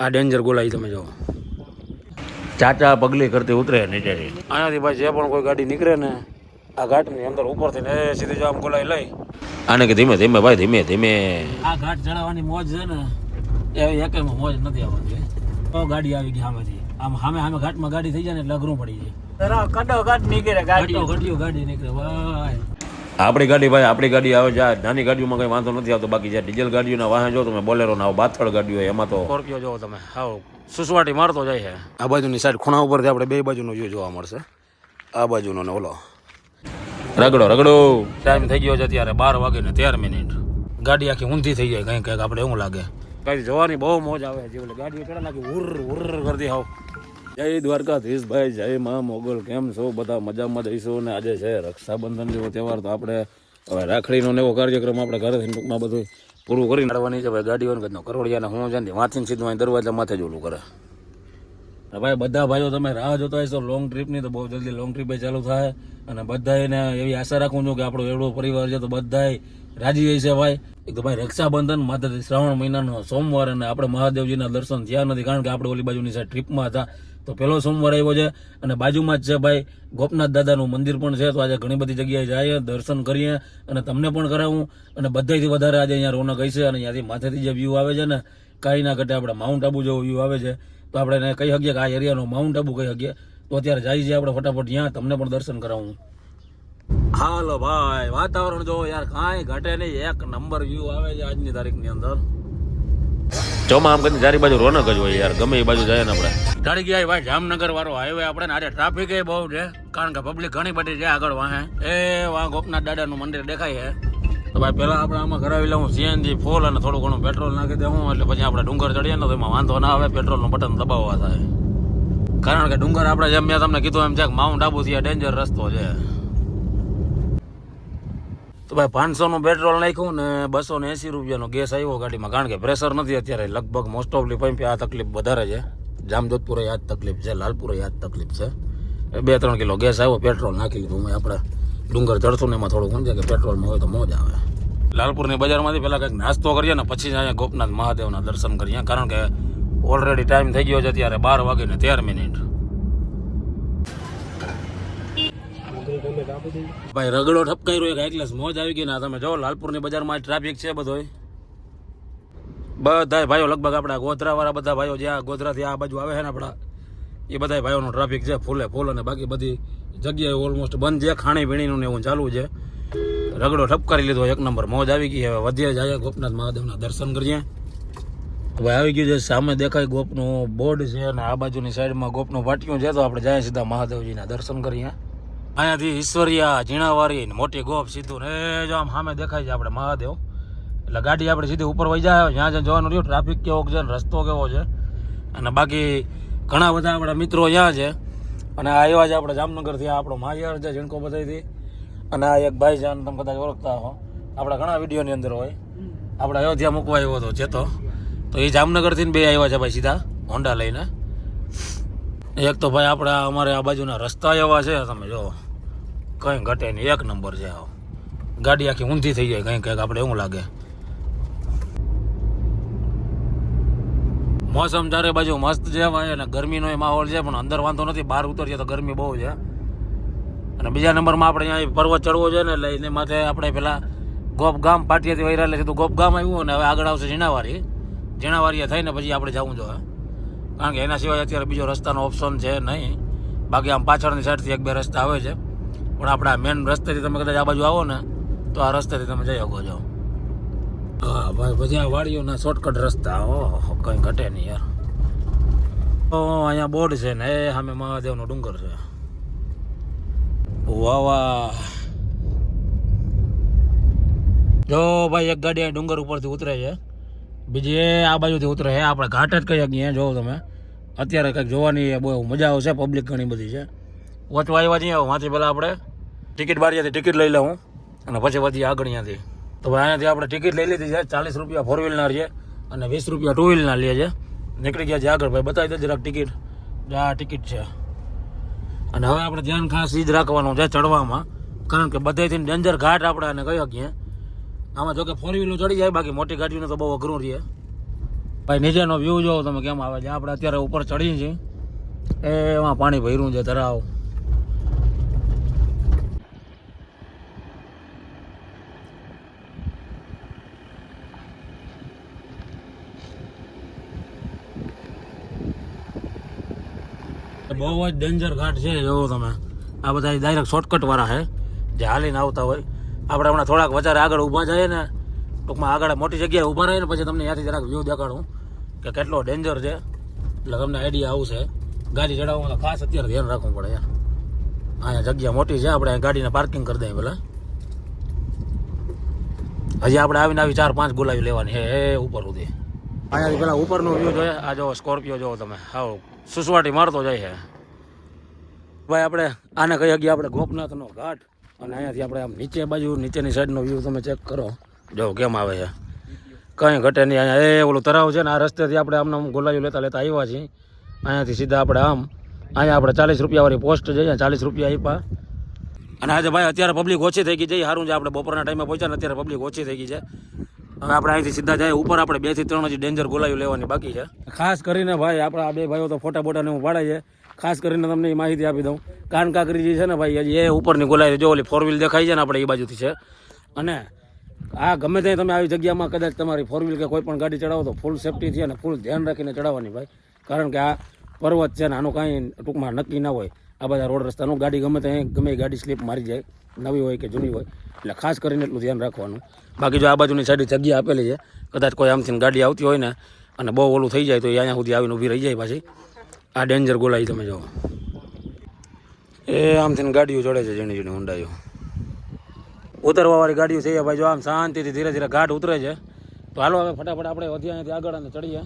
આ ડેન્જર ગોલાઈ તમે જો. ચાચા પગલી કરતી ઉતરે નીચે આનાથી ભાઈ જે પણ કોઈ ગાડી નીકળે ને આ ઘાટની અંદર ઉપરથી ને સીધી જો આમ ગોલાઈ લઈ. આને કે ધીમે ધીમે ભાઈ ધીમે ધીમે. આ ઘાટ ચડાવવાની મોજ છે ને એ એકેયમાં મોજ નથી આવવાની તો ગાડી આવી ગઈ સામેથી. આમ સામે સામે ઘાટમાં ગાડી થઈ જાય ને એટલે અઘરું પડી જાય. કડો ઘાટ નીકળે ગાડીઓ ઘટીઓ ઘટીઓ ગાડી નીકળે ભાઈ. આપણી ગાડી ભાઈ આપણી ગાડી આવે જાય નાની ગાડીઓમાં કંઈ વાંધો નથી આવતો બાકી જે ડીઝલ ગાડીઓના વાહન જો તમે બોલેરો ના બાથળ ગાડીઓ એમાં તો સ્કોર્પિયો જોવો તમે. હાવ સુસવાટી મારતો જાય છે. આ બાજુની સાઈડ ખૂણા ઉપરથી આપણે બે બાજુનો વ્યૂ જોવા મળશે. આ બાજુનો ને ઓલો. રગડો રગડો. ટાઈમ થઈ ગયો છે ત્યારે બાર વાગે ને તેર મિનિટ. ગાડી આખી ઊંધી થઈ જાય કંઈક કંઈક આપણે એવું લાગે. કઈ જોવાની બહુ મોજ આવે છે ગાડીઓ ગાડી નાખી ઉર ઉર કરતી હાવ. જય દ્વારકાધીશ ભાઈ, જય મા મોગલ, કેમ છો? બધા મજામાં જઈશું અને આજે છે રક્ષાબંધન જેવો તહેવાર, તો આપણે હવે રાખડીનો એવો કાર્યક્રમ આપણે ઘરેથી ટૂંકમાં બધું પૂરું કરી નાખવાની છે. ભાઈ, ગાડીઓને કરોડિયાને હું જાય વાંચીને સીધું અહીં દરવાજા માથે જ ઓલું કરે. ભાઈ, બધા ભાઈઓ, તમે રાહ જોતા હશો લોંગ ટ્રીપની તો બહુ જલ્દી લોંગ ટ્રીપે ચાલુ થાય. અને બધા એને એવી આશા રાખું છું કે આપણો એવડો પરિવાર છે, તો બધા રાજી છે ભાઈ. એક તો ભાઈ, રક્ષાબંધન માત્ર શ્રાવણ મહિનાનો સોમવાર અને આપણે મહાદેવજીના દર્શન થયા નથી, કારણ કે આપણે ઓલી બાજુની સાઈડ ટ્રીપમાં હતા. તો પહેલો સોમવાર આવ્યો છે અને બાજુમાં જ છે ભાઈ, ગોપનાથ દાદાનું મંદિર પણ છે, તો આજે ઘણી બધી જગ્યાએ જઈએ, દર્શન કરીએ અને તમને પણ કરાવું. અને બધાથી વધારે આજે અહીંયા રોનક હશે અને અહીંયાથી માથેથી જે વ્યૂ આવે છે ને, કાંઈ ના ઘટે આપણે માઉન્ટ આબુ જેવો વ્યૂ આવે છે. તો આપણે એને કહી શકીએ કે આ એરિયાનો માઉન્ટ આબુ કહી શકીએ. તો અત્યારે જઈએ છીએ આપણે ફટાફટ ત્યાં, તમને પણ દર્શન કરાવું. હાલો ભાઈ, વાતાવરણ જો યાર, કાંઈ ઘટે નહીં. એક નંબર વ્યૂ આવે છે આજની તારીખની અંદર. ચોમા આમ કરીને ચારી બાજુ રોનક જ હોય યાર, ગમે એ બાજુ જાય ને આપણે. ચડી ગયા ભાઈ જામનગર વાળો હાઈવે આપણે આજે ટ્રાફિક એ બહુ છે, કારણ કે પબ્લિક ઘણી બધી છે આગળ વાહે. એ વાં ગોપનાથ દાદાનું મંદિર દેખાય છે. તો ભાઈ પહેલાં આપણે આમાં કરાવી લઉં સીએનજી ફૂલ અને થોડું ઘણું પેટ્રોલ નાખી દેવું એટલે પછી આપણે ડુંગર ચડીએ ને તો એમાં વાંધો ના આવે પેટ્રોલનું બટન દબાવવા થાય. કારણ કે ડુંગર આપણે જેમ મેં તમને કીધું એમ છે માઉન્ટ આબુ થી ડેન્જર રસ્તો છે. તો ભાઈ પાંચસોનું પેટ્રોલ નાખ્યું ને બસો ને એંસી રૂપિયાનો ગેસ આવ્યો ગાડીમાં. કારણ કે પ્રેશર નથી અત્યારે. લગભગ મોસ્ટ ઓફલી પંપે આ તકલીફ વધારે છે. જામજોધપુરે આ જ તકલીફ છે, લાલપુરે આ જ તકલીફ છે. બે ત્રણ કિલો ગેસ આવ્યો પેટ્રોલ નાખી લીધું આપણે ડુંગર ચડશું ને એમાં થોડું સમજે કે પેટ્રોલમાં હોય તો મોજ આવે. લાલપુરની બજારમાંથી પહેલાં કંઈક નાસ્તો કરીએ ને પછી જ અહીંયા ગોપનાથ મહાદેવના દર્શન કરીએ. કારણ કે ઓલરેડી ટાઈમ થઈ ગયો છે અત્યારે બાર વાગીને તેર મિનિટ ભાઈ, રગડો ઠપકાઈ રહ્યો એટલે મોજ આવી ગઈ ને તમે જો, લાલપુરની બજારમાં ટ્રાફિક છે બધો બધા ભાઈઓ લગભગ આપણા ગોધરાવાળા બધા ભાઈઓ જ્યાં ગોધરાથી આ બાજુ આવે છે ને આપણા, એ બધા ભાઈઓનો ટ્રાફિક છે ફૂલે ફૂલ અને બાકી બધી જગ્યાએ ઓલમોસ્ટ બંધ છે, ખાણી પીણીનું ને એવું ચાલુ છે. રગડો ઠપકારી લીધો, એક નંબર મોજ આવી ગઈ હવે વધીએ જાય ગોપનાથ મહાદેવના દર્શન કરીએ. હવે આવી ગયું છે, સામે દેખાય ગોપનું બોર્ડ છે અને આ બાજુની સાઈડમાં ગોપનું પાટિયું છે, તો આપણે જાય સીધા મહાદેવજીના દર્શન કરીએ. અહીંયાથી ઈશ્વરિયા ઝીણાવારી મોટી ગોપ સીધું ને જો આમ સામે દેખાય છે આપણે મહાદેવ. એટલે ગાડી આપણે સીધી ઉપર વહી જાય જ્યાં જ્યાં જવાનું રહ્યું ટ્રાફિક કેવો છે ને રસ્તો કેવો છે. અને બાકી ઘણા બધા આપણા મિત્રો અહીંયા છે. અને આ આવ્યા છે આપણે જામનગરથી આ આપણો માહિયાર છે ઝીણકો બધાથી અને આ એક ભાઈ છે તમે કદાચ ઓળખતા હો. આપણા ઘણા વિડીયોની અંદર હોય. આપણે અયોધ્યા મૂકવા આવ્યો હતો ચેતો. તો એ જામનગરથી બે આવ્યા છે ભાઈ સીધા હોન્ડા લઈને. એક તો ભાઈ આપણા અમારે આ બાજુના રસ્તા એવા છે, તમે જો, કંઈ ઘટે નહીં. એક નંબર છે ગાડી આખી ઊંધી થઈ જાય કંઈક કંઈક. આપણે એવું લાગે. મોસમ ચારે બાજુ મસ્ત છે ભાઈ, અને ગરમીનો એ માહોલ છે, પણ અંદર વાંધો નથી. બહાર ઉતરીએ તો ગરમી બહુ છે. અને બીજા નંબરમાં આપણે અહીંયા પર્વત ચડવો છે ને, એટલે એને માથે આપણે પેલા ગોપ ગામ પાટિયાથી વૈરા એટલે સીધું ગોપ ગામ આવ્યું, અને હવે આગળ આવશે ઝીણાવારી ઝીણાવારીએ થઈને પછી આપણે જવું જોઈએ કારણ કે એના સિવાય અત્યારે બીજો રસ્તાનો ઓપ્શન છે નહીં. બાકી આમ પાછળની સાઈડથી એક બે રસ્તા આવે છે. પણ આપણા મેન રસ્તેથી તમે કદાચ આ બાજુ આવો ને, તો આ રસ્તેથી તમે જઈ શકો છો. હા, ભાઈ, પછી આ વાડીઓના શોર્ટકટ રસ્તા, ઓહો, કંઈ ઘટે નહીં યાર. તો અહીંયા બોર્ડ છે ને, એ સામે મહાદેવનો ડુંગર છે. વાહ વાહ. જો, ભાઈ, એક ગાડી ડુંગર ઉપરથી ઉતરે છે. બીજી આ બાજુથી ઉતરે છે. આપણે ઘાટ જ કહીએ અહીંયા જોવો તમે. અત્યારે કંઈક જોવાની બહુ મજા આવશે પબ્લિક ઘણી બધી છે. વચવા આવ્યા છીએ વાંચી પહેલાં આપણે ટિકિટ બારીયાથી ટિકિટ લઈ લઉં. અને પછી વધી આગળ ત્યાંથી તો ભાઈ, અહીંયાથી આપણે ટિકિટ લઈ લીધી છે. ચાલીસ રૂપિયા ફોર વ્હીલના છે અને વીસ રૂપિયા ટુ વ્હીલના લે છે. નીકળી ગયા છે આગળ ભાઈ, બતાવી દે જરાક ટિકિટ. જે આ ટિકિટ છે. અને હવે આપણે ધ્યાન ખાસ એ જ રાખવાનું છે ચડવામાં. કારણ કે બધેથી ડેન્જર ઘાટ આપણે આને કહી શકીએ. આમાં જો કે ફોર વ્હીલનું ચડી જાય, બાકી મોટી ગાડીઓ તો બહુ અઘરું રહે. ભાઈ, નીચેનો વ્યૂ જોવો તમે કેમ આવે છે? આપણે અત્યારે ઉપર ચડીએ છીએ. એમાં પાણી ભર્યું છે, ધરાવ. બહુ જ ડેન્જર ઘાટ છે, જોવો તમે. આ બધા ડાયરેક્ટ શોર્ટકટ વાળા છે. જે હાલીને આવતા હોય. આપણે હમણાં થોડાક વધારે આગળ ઊભા જઈએ ને, ટૂંકમાં આગળ મોટી જગ્યાએ ઊભા રહીએ ને, પછી તમને ત્યાંથી જરાક વ્યૂ દેખાડું કે કેટલો ડેન્જર છે. એટલે તમને આઈડિયા આવશે. ગાડી ચડાવવામાં ખાસ અત્યારે ધ્યાન રાખવું પડે યાર. અહીંયા જગ્યા મોટી છે, આપણે ગાડીને પાર્કિંગ કરી દઈએ પેલા હજી આપણે આવીને આવી ચાર પાંચ ગુલાબી લેવાની. હે ઉપર સુધી. અહીંયાથી પેલા ઉપરનું વ્યૂ જોઈએ. આ જો સ્કોર્પિયો જોવો તમે. હાવ, સુસવાટી મારતો જાય છે. ભાઈ, આપણે આને કહી શકીએ આપણે ગોપનાથનો ઘાટ અને અહીંયાથી આપણે આમ નીચે બાજુ, નીચેની સાઈડનો વ્યૂ તમે ચેક કરો. જો, કેમ આવે છે? કંઈ ઘટે નહીં. અહીંયા એ ઓલું તરાવ છે ને, આ રસ્તેથી આપણે આમને આમ ગોલાયું લેતા લેતા આવ્યા છીએ. અહીંયાથી સીધા આપણે આમ, અહીંયા આપણે ચાલીસ રૂપિયાવાળી પોસ્ટ જઈએ, ચાલીસ રૂપિયા આપ્યા અને આજે ભાઈ અત્યારે પબ્લિક ઓછી થઈ ગઈ છે સારું છે, આપણે બપોરના ટાઈમે પહોંચ્યા ને, અત્યારે પબ્લિક ઓછી થઈ ગઈ છે. હવે આપણે અહીંથી સીધા જાય, ઉપર આપણે બેથી ત્રણ હજી ડેન્જર ગોલાયું લેવાની બાકી છે. ખાસ કરીને ભાઈ, આપણા બે ભાઈઓ તો ફોટા બોટાને હું પાડે છે. ખાસ કરીને તમને એ માહિતી આપી દઉં. કાન જે છે ને ભાઈ, હજી એ ઉપરની ગોલાઈ જો ઓલી ફોર વ્હીલ દેખાય છે ને આપણે એ બાજુથી છે. અને આ ગમે ત્યાં તમે આવી જગ્યામાં કદાચ તમારી ફોર વ્હીલ કે કોઈ પણ ગાડી ચડાવો તો ફૂલ સેફટીથી અને ફૂલ ધ્યાન રાખીને ચડાવવાની ભાઈ. કારણ કે આ પર્વત છે ને, આનું કાંઈ ટૂંકમાં નક્કી ના હોય. આ બધા રોડ રસ્તાનું ગાડી ગમે ત્યાં ગમે ગાડી સ્લીપ મારી જાય. નવી હોય કે જૂની હોય. એટલે ખાસ કરીને એટલું ધ્યાન રાખવાનું. બાકી જો આ બાજુની સાઈડ જગ્યા આપેલી છે, કદાચ કોઈ આમથી ગાડી આવતી હોય ને, અને બહુ ઓલું થઈ જાય તો એ અહીંયા સુધી આવીને ઊભી રહી જાય પાછી. આ ડેન્જર ગોલાઈ તમે જો. એ આમથી ગાડીઓ ચડે છે ઝીણી ઝીણી ઊંડાઈઓ. ઉતરવાવાળી ગાડીઓ છે ભાઈ જો આમ શાંતિથી ધીરે ધીરે ઘાટ ઉતરે છે. તો હાલો હવે ફટાફટ આપણે વધી અહીંયાથી આગળ અને ચડીએ.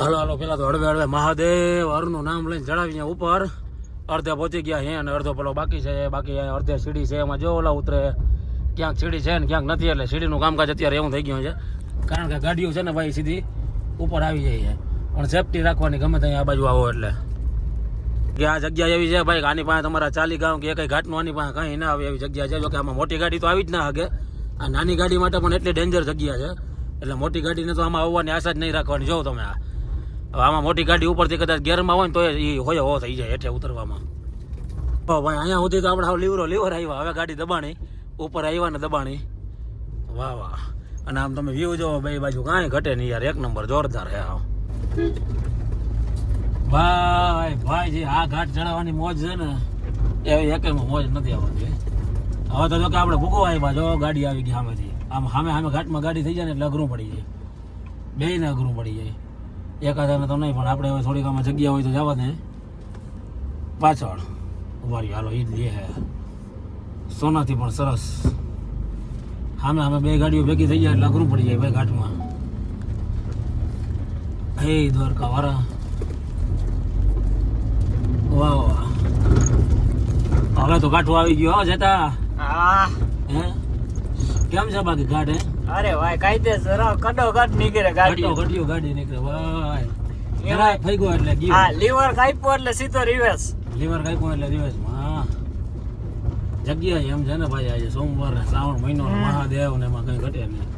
હાલો હાલો, પેલા તો હળવે હળવે મહાદેવ, હરનું નામ લઈને ચડાવી ઉપર. અડધે પહોંચી ગયા હે અને અડધો પેલો બાકી છે. બાકી અડધે સીડી છે. એમાં જો ઓલા ઉતરે, ક્યાંક સીડી છે ને ક્યાંક નથી, એટલે સીડીનું કામકાજ અત્યારે એવું થઈ ગયું છે. કારણ કે ગાડીઓ છે ને ભાઈ સીધી ઉપર આવી જાય છે. પણ સેફટી રાખવાની ગમે ત્યાં આ બાજુ આવો એટલે. કે આ જગ્યા એવી છે ભાઈ આની પાસે તમારા ચાલી ગામ કે કઈ ઘાટનું આની પાસે કંઈ ના આવે એવી જગ્યા છે. જોકે આમાં મોટી ગાડી તો આવી જ ના શકે. આ નાની ગાડી માટે પણ એટલી ડેન્જર જગ્યા છે. એટલે મોટી ગાડીને તો આમાં આવવાની આશા જ નહીં રાખવાની. જોવો તમે આ. હવે આમાં મોટી ગાડી ઉપરથી કદાચ ગેરમાં હોય ને તો એ હોય હો થઈ જાય હેઠે ઉતરવામાં. ભાઈ, અહીંયા સુધી તો આપણે હાવ લીવરો લીવર આવ્યા. હવે ગાડી દબાણી. ઉપર આવ્યા ને દબાણી. વાહ વાહ. અને આમ તમે વ્યૂ જોવો, બે બાજુ કાંઈ ઘટે નહીં યાર. એક નંબર જોરદાર હે હાવ ભાઈ ભાઈ જે આ ઘાટ ચડાવવાની મોજ છે ને એવી એક મોજ નથી આવતી હવે તો જો કે આપણે આવ્યા, જો ગાડી આવી ગઈ સામેથી. આમ સામે સામે ઘાટમાં ગાડી થઈ જાય ને એટલે અઘરું પડી જાય. બેયને અઘરું પડી જાય. એકાદાને તો નહીં, પણ આપણે હવે થોડીક આમાં જગ્યા હોય તો જવા દે. પાછળ. ઊભા રહ્યો. હાલો એ જ લે સોનાથી પણ સરસ. સામે સામે બે ગાડીઓ ભેગી થઈ જાય એટલે અઘરું પડી જાય ભાઈ ઘાટમાં. હે દ્વારકા વાળા વાહ વાહ હવે તો કાઠું આવી ગયો હો જતા હા. હે? કેમ છે બાકી ઘાટ હે? અરે ભાઈ કાયદેસર કડો કડ નીકળે ગાડી. ઘટ્યો ઘટ્યો ગાડી નીકળે ભાઈ. જરા થઈ ગયો એટલે ગયો. હા લીવર કાપ્યો એટલે સીધો રિવર્સ લીવર કાપ્યું એટલે રિવર્સ હા. જગ્યા એમ છે ને ભાઈ આજે સોમવાર શ્રાવણ મહિનો મહાદેવ ને એમાં કઈ ઘટે નહીં.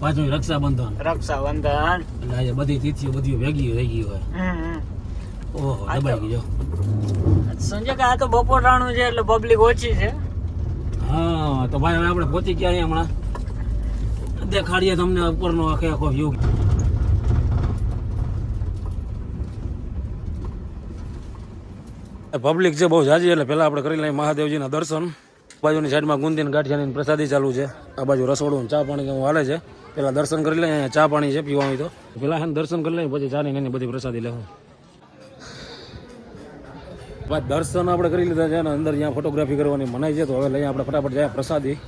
પાછું રક્ષાબંધન. રક્ષાબંધન. એટલે આજે બધી તિથિઓ બધી ભેગી થઈ ગઈ હોય. હમ, હમ. ઓહો દબાઈ ગયો. સંજય કે આ તો બપોરાણું છે એટલે પબ્લિક ઓછી છે. હા તો ભાઈ હવે આપણે પહોંચી ગયા હમણાં. દેખાડીએ તમને ઉપરનો આખે આખો વ્યૂ પબ્લિક છે બહુ જાજી એટલે પહેલાં આપણે કરી લઈએ મહાદેવજીના દર્શન. બાજુની સાઈડમાં ગુંદીન ગાંઠિયાની પ્રસાદી ચાલુ છે. આ બાજુ રસોડું ચા પાણી કેવું હાલે છે. પહેલા દર્શન કરી લઈએ ચા પાણી છે, પીવાનું તો. પહેલા હે દર્શન કરી લઈએ, પછી ચાની એની બધી પ્રસાદી લેવું. બાદ દર્શન આપણે કરી લીધા છે અને અંદર જ્યાં ફોટોગ્રાફી કરવાની મનાઈ છે, તો હવે લઈએ આપણે ફટાફટ જાય પ્રસાદી.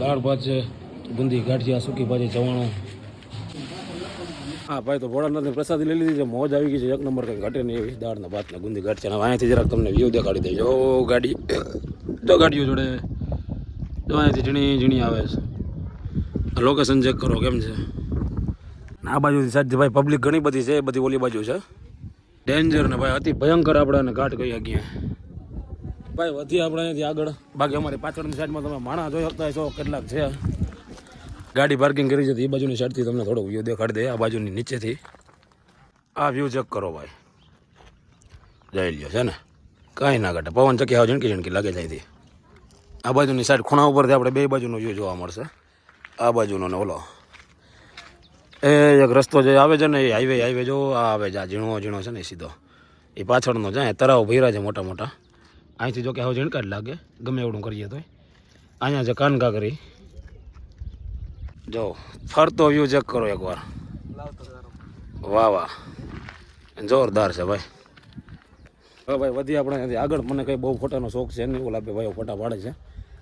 દાળ ભાત છે બુંદી ગાંઠિયા, સૂકી ભાજી, ચવાણું. હા, ભાઈ, તો ભોળાનાથની પ્રસાદી લઈ લીધી છે. મોજ આવી ગઈ છે. એક નંબર કંઈ ઘટે નહીં એવી. દાળ ને ભાત ને ગુંદી ગાંઠિયા છે અહીંયાથી જરાક તમને વ્યૂ દેખાડી દેજો ગાડી, જો ગાડીઓ જોડે. તો અહીંયાથી ઝીણી ઝીણી આવે છે. લોકેશન ચેક કરો, કેમ છે? આ બાજુથી સાચી, ભાઈ પબ્લિક ઘણી બધી છે, એ બધી ઓલી બાજુ છે. ડેન્જર ને, ભાઈ, અતિ ભયંકર આપણે ઘાટ કહી શકીએ ભાઈ વધી આપણે અહીંયાથી આગળ. બાકી અમારી પાછળની સાઈડમાં તમે માણા જોઈ શકતા છો કેટલાક છે. ગાડી પાર્કિંગ કરી છે એ બાજુની સાઈડથી તમને થોડો વ્યૂ દેખાડી દે, આ બાજુની નીચેથી. આ વ્યૂ ચેક કરો ભાઈ. જઈ લ્યો, છે ને? કાંઈ ના ઘટે. પવન ચકી આવ ઝીણકી ઝીણકી લાગે જાય આ બાજુની સાઈડ ખૂણા ઉપરથી આપણે બે બાજુનો વ્યૂ જોવા મળશે. આ બાજુનો ને ઓલો. એ એક રસ્તો જે આવે છે ને, એ હાઈવે હાઈવે જો, આ આવે છે, આ ઝીણો ઝીણો છે ને, એ સીધો. એ પાછળનો જાય તરાવ ભર્યા છે મોટા મોટા અહીંથી જો કે હવે ઝીણકા જ લાગે, ગમે એવડું કરીએ તો અહીંયા છે કાનકા કરી જો ફરતો વ્યૂ ચેક કરો એકવાર. વાહ વાહ. જોરદાર છે ભાઈ. હવે ભાઈ વધી આપણે આગળ. મને કંઈ બહુ ફોટાનો શોખ છે નહીં ઓલા ભાઈ ફોટા પાડે છે.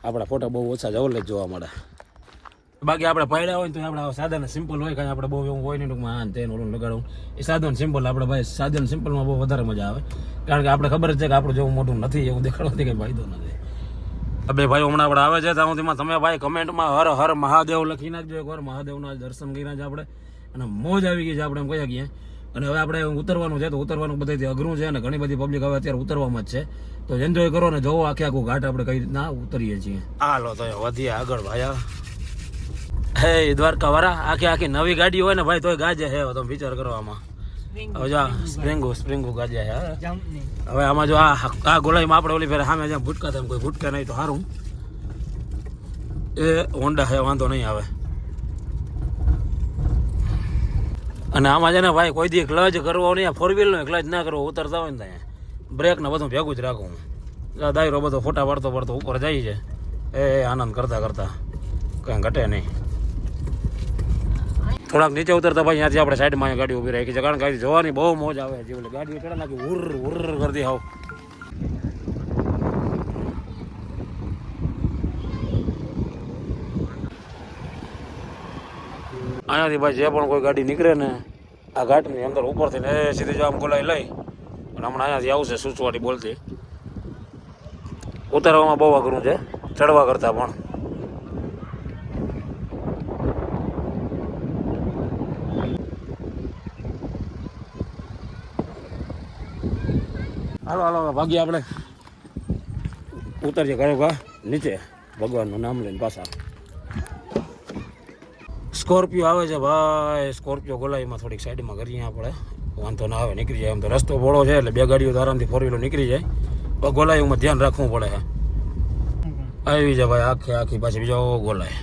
આપણા ફોટા બહુ ઓછા જ ઓલે જોવા મળે. બાકી આપણે પાડ્યા હોય તો આપણે સાદા સિમ્પલ હોય, કાંઈ આપણે બહુ એવું હોય નહીં, ટૂંકમાં આ તેને ઓલું લગાડવું. એ સાદું સિમ્પલ આપણે ભાઈ સાદું સિમ્પલમાં બહુ વધારે મજા આવે. કારણ કે આપણે ખબર જ છે કે આપણું જેવું મોટું નથી, એવું દેખાડવાથી કંઈ ફાયદો નથી. બે ભાઈઓ હમણાં આપણે આવે છે ત્યાં તમે ભાઈ કમેન્ટમાં હર હર મહાદેવ લખી નાખજો એકવાર. મહાદેવના દર્શન કર્યા છે આપણે. અને મોજ આવી ગઈ છે આપણે એમ કહી શકીએ. અને હવે આપણે ઉતરવાનું છે તો ઉતરવાનું બધાથી અઘરું છે અને ઘણી બધી પબ્લિક હવે અત્યારે ઉતરવામાં જ છે. તો એન્જોય કરો ને જોવો આખે આખું ઘાટ આપણે કઈ રીતના ઉતરીએ છીએ. હાલો તો વધીએ આગળ ભાઈ હે. દ્વારકા વાળા આખી આખી નવી ગાડી હોય ને ભાઈ તોય ગાજે હે તમે વિચાર કરવામાં હવે જો સ્પ્રિંગુ સ્પ્રિંગુ ગાજે હે. જમ્પની હવે આમાં જો આ આ ગોળાઈમાં આપણે ઓલી ફેર સામે જ્યાં ભૂટકા તેમ કોઈ ભૂટકા નહીં તો સારું એ હોન્ડા છે વાંધો નહીં આવે. અને આમાં છે ને ભાઈ કોઈ દી ક્લચ કરવો નહીં ફોર વ્હીલનો ક્લચ ના કરવો ઉતરતા હોય ને ત્યાં બ્રેકને બધું ભેગું જ રાખવું. દાયરો બધો ફોટા પડતો પડતો ઉપર જાય છે. એ આનંદ કરતા કરતા. કંઈ ઘટે નહીં. થોડાક નીચે ઉતરતા ભાઈ ત્યાંથી આપણે સાઈડમાં ગાડી ઊભી રાખી છે. કારણ કે જોવાની બહુ મોજ આવે છે એટલે ગાડી કેટલા નાખી, ઉર ઉર કરતી આવ અહીંયાથી ભાઈ જે પણ કોઈ ગાડી નીકળે ને, આ ઘાટની અંદર ઉપરથી ને સીધી જો આમ ગોલાઈ લઈ અને હમણાં અહીંયાથી આવશે સૂચવાડી બોલતી. ઉતારવામાં બહુ અઘરું છે, ચડવા કરતાં પણ. હાલો હાલો ભાગીએ આપણે. ઉતરજે કયો કા નીચે. ભગવાનનું નામ લઈને પાછા. સ્કોર્પિયો આવે છે ભાઈ, સ્કોર્પિયો ગોલાઈમાં થોડીક સાઈડમાં કરીએ આપણે. વાંધો ના આવે, નીકળી જાય. એમ તો રસ્તો બોળો છે, એટલે બે ગાડીઓ આરામથી ફોર વ્હીલર નીકળી જાય. પણ ગોલાઈમાં ધ્યાન રાખવું પડે. છે આવી જાય ભાઈ, આખી આખી પાછી બીજો ગોલાય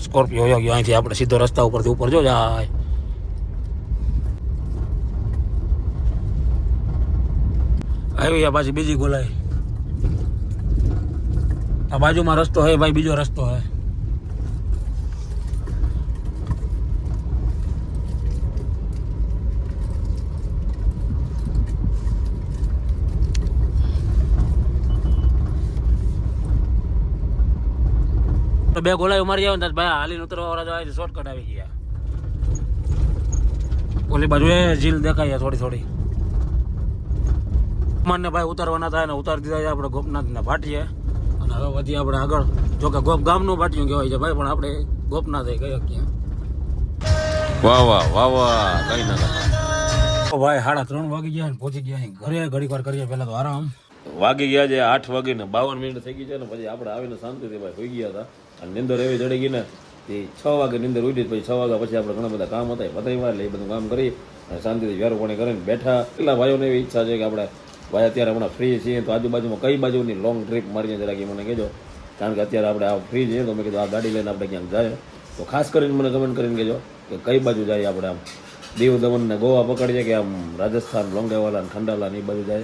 સ્કોર્પિયો ગયો અહીંથી આપણે સીધો રસ્તા ઉપરથી ઉપર જો જાય. આવી આ પાછી બીજી ગોલાઈ આ બાજુમાં રસ્તો હે, ભાઈ, બીજો રસ્તો હે. તો બે ગોળાઈ મારી આવે ને ભાઈ હાલી ઉતરવા વાળા જાય શોર્ટકટ આવી ગયા. ઓલી બાજુ એ ઝીલ દેખાય થોડી થોડી. માનને ભાઈ ઉતારવાના થાય ને ઉતારી દીધા છે આપણે ગોપનાથને ભાટીએ. અને હવે વધી આપણે આગળ. જો કે ગોપ ગામનું ભાટિયું કહેવાય છે ભાઈ પણ આપણે ગોપનાથ કહીએ ક્યાં. વાહ વાહ વાહ વાહ કઈ ના ભાઈ સાડા ત્રણ વાગી ગયા પહોંચી ગયા ઘરે ઘડીક વાર કરીએ પહેલાં તો આરામ. વાગી ગયા છે આઠ વાગી ને બાવન મિનિટ થઈ ગઈ છે ને પછી આપણે આવીને શાંતિથી ભાઈ હોઈ ગયા હતા. અને નિંદર એવી ચડી ગઈ ને એ છ વાગે નિંદર ઉડી પછી છ વાગ્યા પછી આપણે ઘણા બધા કામ હતા એ બધામાં એટલે એ બધું કામ કરી અને શાંતિથી વેરો પાણી કરીને બેઠા. કેટલા ભાઈઓને એવી ઈચ્છા છે કે આપણે ભાઈ, અત્યારે હમણાં ફ્રી છીએ તો આજુબાજુમાં કઈ બાજુની લોંગ ટ્રીપ મારીને જરાક મને કહેજો. કારણ કે અત્યારે આપણે આ ફ્રી છીએ તો મેં કીધું આ ગાડી લઈને આપણે ક્યાંક જાય. તો ખાસ કરીને મને કમેન્ટ કરીને કહેજો કે કઈ બાજુ જાય આપણે આમ. દીવ દમણ ને ગોવા પકડીએ કે આમ રાજસ્થાન લોંગેવાલા ને ખંડાલા ને એ બાજુ જાય?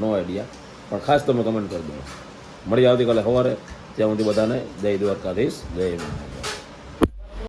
નો આઈડિયા પણ ખાસ તમે કમેન્ટ કરી દો. મળી આવતીકાલે સવારે. ત્યાં સુધી બધાને જય દ્વારકાધીશ, જય.